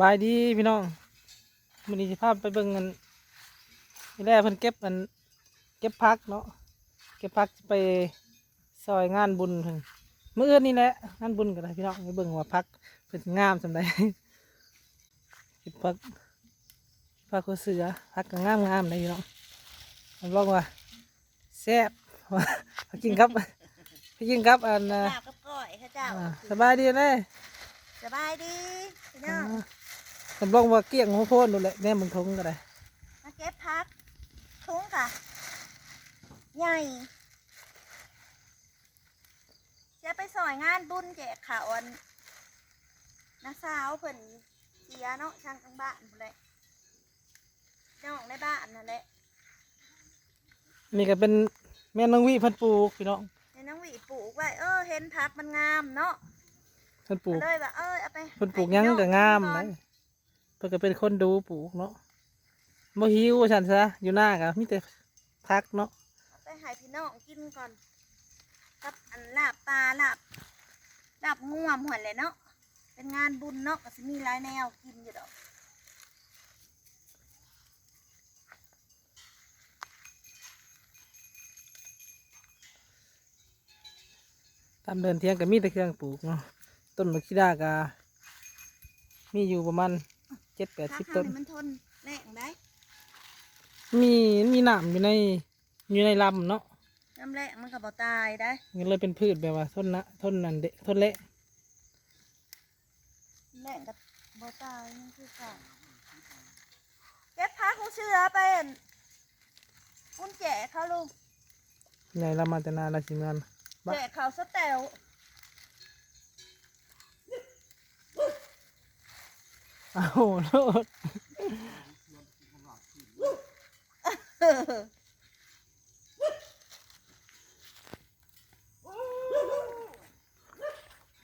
บายดีพี่น้องมันนี้สิพาไปเบิ่งกันนี่แรกเพิ่นเก็บมันเก็บพักเนาะเก็บพักไปซอยงานบุญเพิ่นมื้ออื่นนี่แหละงานบุญก็ได้พี่น้องไปเบิ่งว่าพักเพิ่นงามสำใดเก็บพักพักหัวเสือพักก็งามงามๆเลยพี่น้องรับรองว่าแซ่บว่าไปกินครับไปกินครับอันน่ะลาบกับก้อยข้าเจ้าอ่าสบายดีเลยสบายดีพี่น้อง ผมลองว่าเกี้ยงหัวโพนดูแหละแม่มึงทงก็ได้มาเก็บพักทุงค่ะ ใหญ่จะไปสอยงานบุญแจกข่าวอันน้าสาวเพิ่นเสียเนาะช่างกลางบ้านพุ่นแหละน้องในบ้านนั่นแหละนี่ก็เป็นแม่น้องวิเพันปลูกพี่น้องในน้องหวีปลูกไว้เออเห็นพักมันงามเนาะเพันปลูกก็เลยว่าเออเอาไปเพันปลูกหยังก็งามเลเลยยเพิ่นก็เป็นคนดูปลูกเนาะบ่หิวว่าฉันซะอยู่หน้าก็มีแต่พักเนาะเอาไปให้พี่น้องกินก่อน กับอันลาบปลาลาบลาบง่วมหัวเลยเนาะเป็นงานบุญเนาะก็สิมีหลายแนวกินอยู่ดอกตามเดินเที่ยงก็มีแต่เครื่องปลูกเนาะต้นมะขิดาก็มีอยู่ประมาณ เจ็ดแปดถ้าสิบข้าต้วนนี่มันทนแรงได้มีมีหนามอยู่ในอยู่ในลำเนาะน้ำแรงมันก็บ่ตายได้มันเลยเป็นพืชแบบว่าทนนะทนนันเดะทนเละแรงก็บ่ตายนี่คือกันเก็บพักของเชือไปอั่นอุ่นแจกเขาลูกใหญ่ละมาแต่นานละสิงานบะแจกเขาสแตล อ้าโลด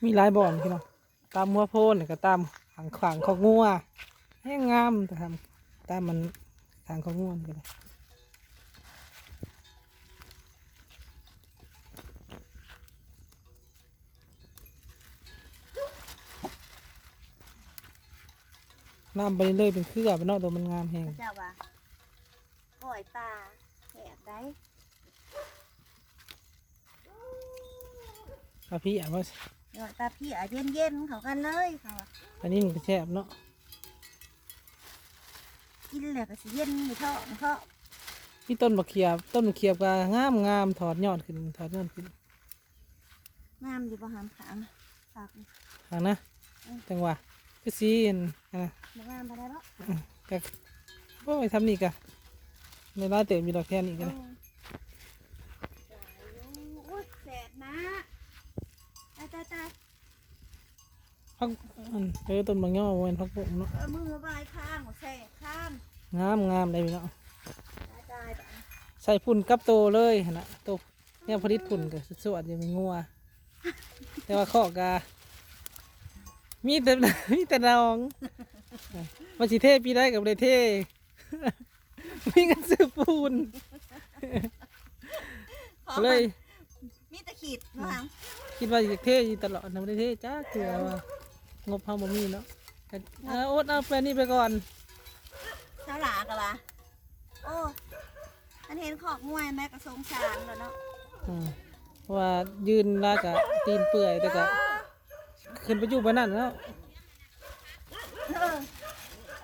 มีหลายบ่อนพี่น้องตามมัวโพนก็ตามหางขวางของงัวให้งามแต่ทำตามมันทางของงัวนี่ก็ได้ น้ำไปเรื่อยๆเป็นเครือไปเนาะตัวมันงามแหงเจ้าว่าปล่อยปลาแหกได้พาพี่อะว่าปล่อยปลาพี่อะเย็นๆเขากันเลยเขาว่าอันนี้มันก็แซ่บเนาะกินแล้วก็สิเย็นอยู่ท้องเพราะมีต้นมะเขียบต้นมะเขียบก็งามงามถอดยอดขึ้นถอดยอดขึ้นงามอยู่ประหามขางฝากนี่หางนะจังหวะ ก็ซีนอันนะบ่งามไปได้บ่ก็โอ้ยทำนี่กะในร้านเต๋มีดอกแค่นี้กันโอ้โอ้ยแสบนะตายตายตายพักอันเออต้นบางย่อเว้นพักผมเนาะเออมือใบายข้างหัวแสบข้างงามงามได้พี่เนาะตายตายตายใส่พุ่นกับโตเลยหั่นนะโตเนี่ยผลิตพุ่นก็สวดๆยังมีงัวแต่ว่าข้อกา มีแต่มีแต่น้องมาสิเทปีได้กับเลยเทมีเงินซื้อปูนก็เลยมีแตะขีดนะคะคิดว่าจะเทอยู่ตลอดนะไม่ได้เทจ้าเกลือว่างบเฮาบ่มีเนาะก็เอาอดเอาแฟนนี่ไปก่อน เจ้าหลากะวะโอ้อันเห็นขอกมวยแม่กระสงสารแล้วเนาะ อืมเพราะว่ายืนลากะตีนเปื่อยแต่ก็ ขึ้นไปอยู่บนนั่นแล้วเออ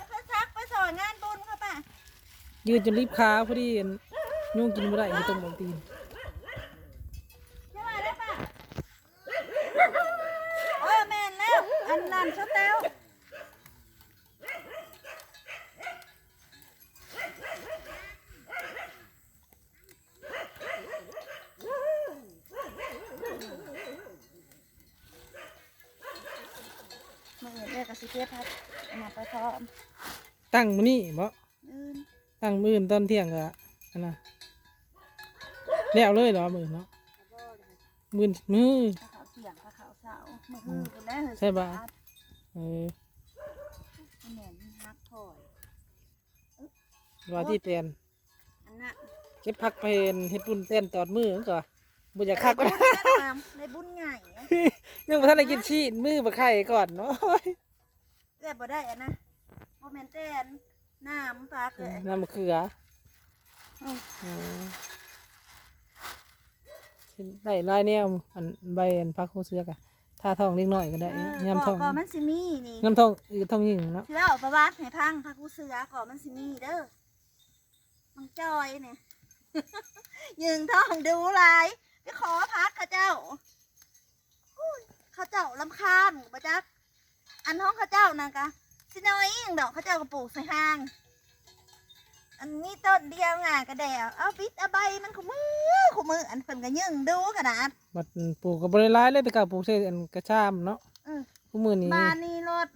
ไปซักไปสอนงานบุญเข้าป่ะยืนจนรีบขาพอดียุ่งกินไม่ได้มีตรงบอกตีนใช่ไหมได้ป่ะโอ้ยแม่นแล้ว อันนั้นสเตลมือเด็กกับ สิเก็บพัดมาไปพร้อมตั้งมื้อนี้บ่อืมตั้งมื้ออนตอนเที่ยงก็อันน่ะแล้วเลยเหรอมื้อเนาะมื้อมื้อ ข้าวเสียงข้าวเสามือหือคุณแม่เฮ้ยใช่ปะ เออเหมือนฮักถอยว่าที่เตียนอันน่ะเก็บผักเพนเฮ็ดปุ่นเต้นตอดมือมันก็บ่อยากคักในก็บุญแม่นามในบุญใหญ่อะยังบ่ทันได้กินชีสมือบ่ไข่ก่อนเนาะ เอื้อยบ่ได้อะนะบ่แม่นแต่นน้ำพักเลยน้ำมะเขืออืมอืมสิได้หลายแนวอันใบอันพักหูเสือกะถ้าทองเล็กน้อยก็ได้เออยำทองก่อมันสิมีนี่ยำทองอือทองยิ่งเนาะที่เราเอาประวัติให้พังพักกูเสือก่อมันสิมีเด้อมังจอยเนี่ยยืงท้องดูหลายไปขอพักเข้าเจ้าอุ้ยเข้าเจ้าลำคาญปะจัก อันห้องเข้าเจ้านั่นกะสิน้อยเองดอกเข้าเจ้าก็ปลูกใส่ห้าง อันนี้ต้นเดียวงากระแดวเอาปิดเอาใบมันขมือขมืออันเพิ่นก็ยืงดูกระดาษบัดปลูกกับบริร้ายเลยแต่กับปลูกเส้นกระชามเนาะเออผู้มือนี้บ้านนี้รถ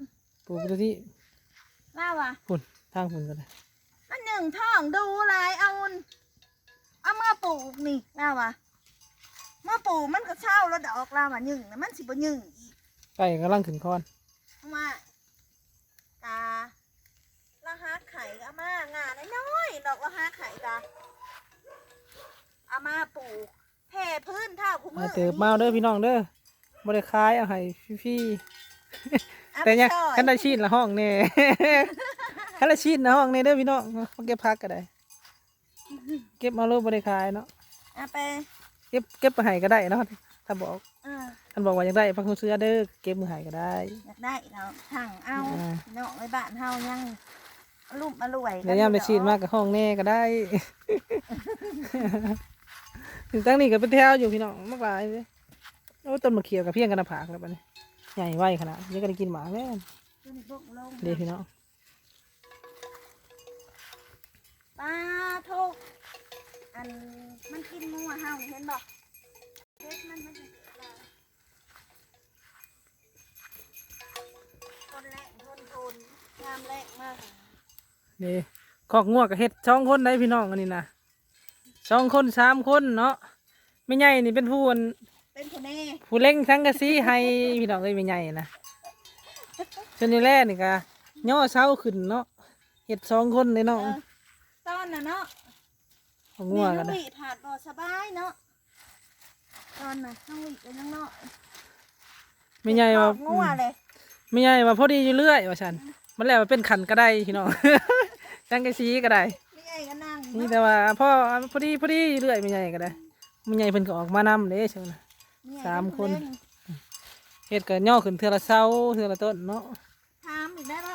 ปลูกที่ล่าวะฝุ่นทางฝุ่นก็ได้มันหนึ่งท้องดูหลายเอาอุ่นเอามาปลูกนี่ล่าวะมาปลูกมันก็เช่าแล้วดอกล่าวะหนึ่งนะมันสิบ่หนึ่งอีกไก่กำลังขึ้นคอนเอา มากาละหาไข่ก็เอามางานน้อยๆดอกละหาไข่กาเอามาปลูกแผ่พื้นเท่าคุ้มืมาเติบมาเด้อพี่น้องเด้อบริคายเอาให้พี่ๆเอาแต่ยังไปซอขันได้ชีดละห้องเนี่ยขันได้ชีดละห้องเนี่ยเด้อพี่น้องมาเก็บพักก็ได้ เก็บมาโลบริคายเนาะเอาไป เก็บเก็บไปให้ก็ได้เนาะถ้าบอกเออ ท่านบอกว่าอยากได้พักหูเสื้อเด้อเก็บมือให้ก็ได้อยากได้เราถังเอาอ่าเนาะไว้บ้านเฮายังลุ่มอร่วยเดี๋ยวยามได้ชีดมากกับห้องแน่ก็ได้ถึงตั้งนี้ก็เป็นแถวอยู่พี่น้องมากหลายเลยโอ้ต้นมะเขียวกับเพียงกันนะผากแล้วปะเนี่ยใหญ่ไวขนาดนี้ก็ได้กินหมาแม่นขึ้นพวกลงเดี๋ยวพี่น้องปลาโทกอันมันกินหมูอะเฮาเห็นบอกเฮ็ดมันมันจะเกิดอะไรทน นงามแรงมากนี่คอกงัวกับเฮ็ดสองคนได้พี่น้องอันนี้นะสองคนสามคนเนาะไม่ใหญ่นี่เป็นผู้อันเป็นคนแน่ผู้เล่งทั้งกะซีให้พี่น้องเลยไม่ใหญ่นะชนนี้แรกนี่ก็ย่อเช้าขึ้นเนาะเฮ็ดสองคนเลยเอเนาะอตอนน่ะเนาะเอาแม่งัวน้กัอนงนะหวีผาดบ่สบายเนาะตอนน่ะน้องหวีเป็นน้องเนาะไม่ใหญ่ว่างัวเลยไม่ใหญ่ว่าพอดีอยู่เรื่อยว่าฉัน มันแล้วว่าเป็นขันก็ได้พี่น้อง จังกะซีก็ได้ ไม่ใหญ่ก็นั่งนี่แต่ว่าพ่อพอดีพอดีอยู่เรื่อยไม่ใหญ่ก็ได้ไม่ใหญ่เพิ่นก็ออกมานำเด้เชียวนะ สามคน เฮ็ดก็ย่อขึ้นเทื่อละเช้าเทื่อละต้นเนาะถามอีกได้บ่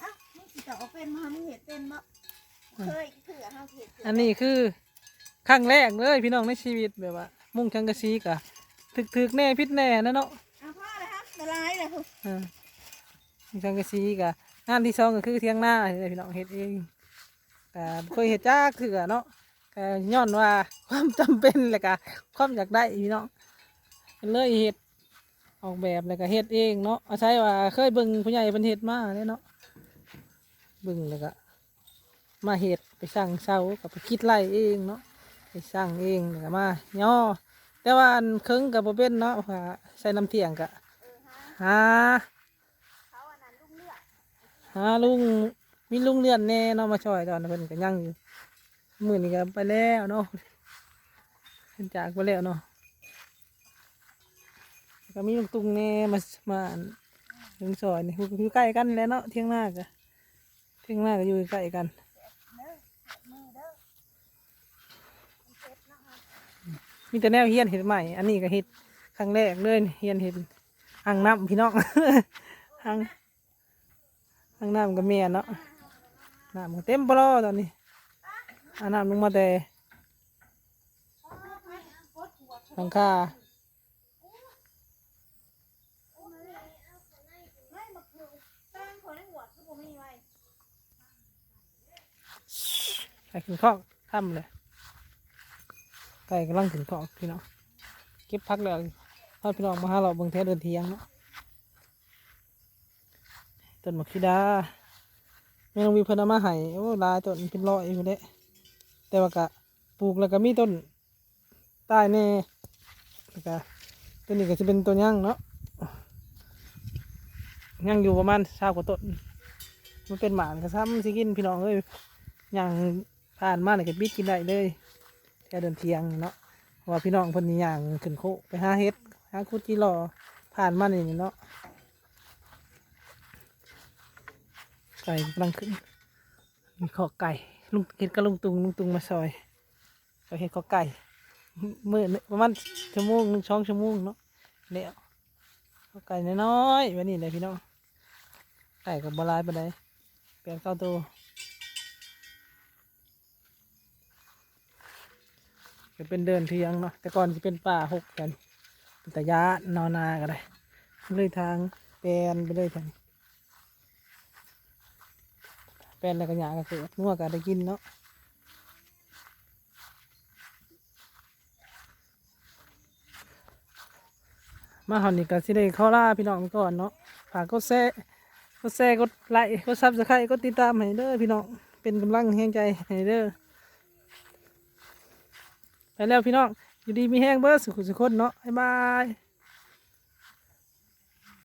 เอ้ามึงสิจะเอาเป็นมามึงเห็ดเป็นบ่เคยถือเฮาเห็ดถือันนี้คือครั้งแรกเลยพี่น้องในชีวิตแบบว่า มุ่งจังกะซีกะถึกถึกๆแน่พิษแน่นะเนาะเอาพ่อเลยครับละลายเลยพุ่นอ่ามุ่งจังกะซีกะ งานที่สองก็คือเที่ยงหน้าเลยพี่น้องเฮ็ดเองก็บ่เคยเฮ็ดจักเถื่อเนาะก็ย้อนว่าความจำเป็นแหละก็ความอยากได้พี่น้องเลยเฮ็ดออกแบบแล้วก็เฮ็ดเองเนาะอาศัยว่าเคยเบิ่งผู้ใหญ่เพิ่นเฮ็ดมาเด้เนาะเบิ่งแล้วก็มาเฮ็ดไปสั่งเสากับไปคิดไล่เองเนาะไปสร้างเองแล้วก็มาย่อแต่ว่าเคิงกับโบเป็นเนาะเพราะใส่น้ำเที่ยงกะหาอันนั้นลุงเลือด หาลุงมีลุงเลื่อนแน่เนาะมาช่วยตอนนั้เพิ่นก็ยังอยู่มือนี้ก็ไปแล้วเนาะเพิ่นจากไปแล้วเนาะก็มีลุงตุงแน่มามาลุงซอยนี่อยู่ใกล้กันแล้วเนาะเที่ยงหน้าก็เที่ยงหน้าก็อยู่ใกล้กันมีแต่แนวเฮียนเห็ดใหม่ อันนี้ก็เห็ดครั้งแรกเลยเฮียนเห็ดอ่างน้ำพี่น้องอ่าง อ่างน้ำกับเมียเนาะน้ำก็เต็มปลอตอนนี้อาน้ำลงมาแต่หลังคาไม่บักคือตั้งคนให้หัวคือบ่มีไว้ใส่ขึ้นข้อทำเลยไก่กำลังขึ้นข้อพี่น้องเก็บพักแล้วพาพี่น้องมาหาเราเบิ่งแท้เดินเทียงเนาะ ต้นมะขิดาแม่น้องวีเพิ่นเอามาให้โอ้หลายต้นเป็นร้อยอยู่เด้แต่ว่าก็ปลูกแล้วก็มีต้นใต้แน่แล้วก็ต้นนี้ก็จะเป็นต้นย่างเนาะย่างอยู่ประมาณชาวกว่าต้นมันเป็นหมานกระซ้ำสิกินพี่น้องเอ้ยย่างผ่านมาเนี่ยก็บิดกินได้เลยแค่เดินเทียงเนาะว่าพี่น้องเพิ่นนี่ย่างขึ้นโคไปหาเฮ็ดหาคุดจีรอผ่านมานี่เนาะ ไก่กำลังขึ้นมีขอไก่ลุงเห็ดกับลุงตุงลุงตุงมาซอยเราเห็ดขอไก่มือหนึ่งประมาณชั่วโมงหนึ่งช่องชั่วโมงเนาะแล้วขอไก่น้อยๆวันนี้เลยพี่น้องไก่กับบหลายไปไหนแปดเก้าตัวจะเป็นเดินเทียงเนาะแต่ก่อนจะเป็นป่าหกกันเป็นตะยะนอนนาก็ได้เลยทางแปลนไปเลยทาง แปลนแล้วก็หยาก็เกิดงัวก็ได้กินเนาะมาหอนนี่ก็สิได้ข้าล่าพี่น้องก่อนเนาะฝากกดแซ่กดแซ่กดไลค์กดซับสไครต์กดติดตามให้เด้อพี่น้องเป็นกำลังแห่งใจให้เด้อไปแล้วพี่น้องอยู่ดีมีแห้งเบอร์สุขสุขคนเนาะบ๊ายบาย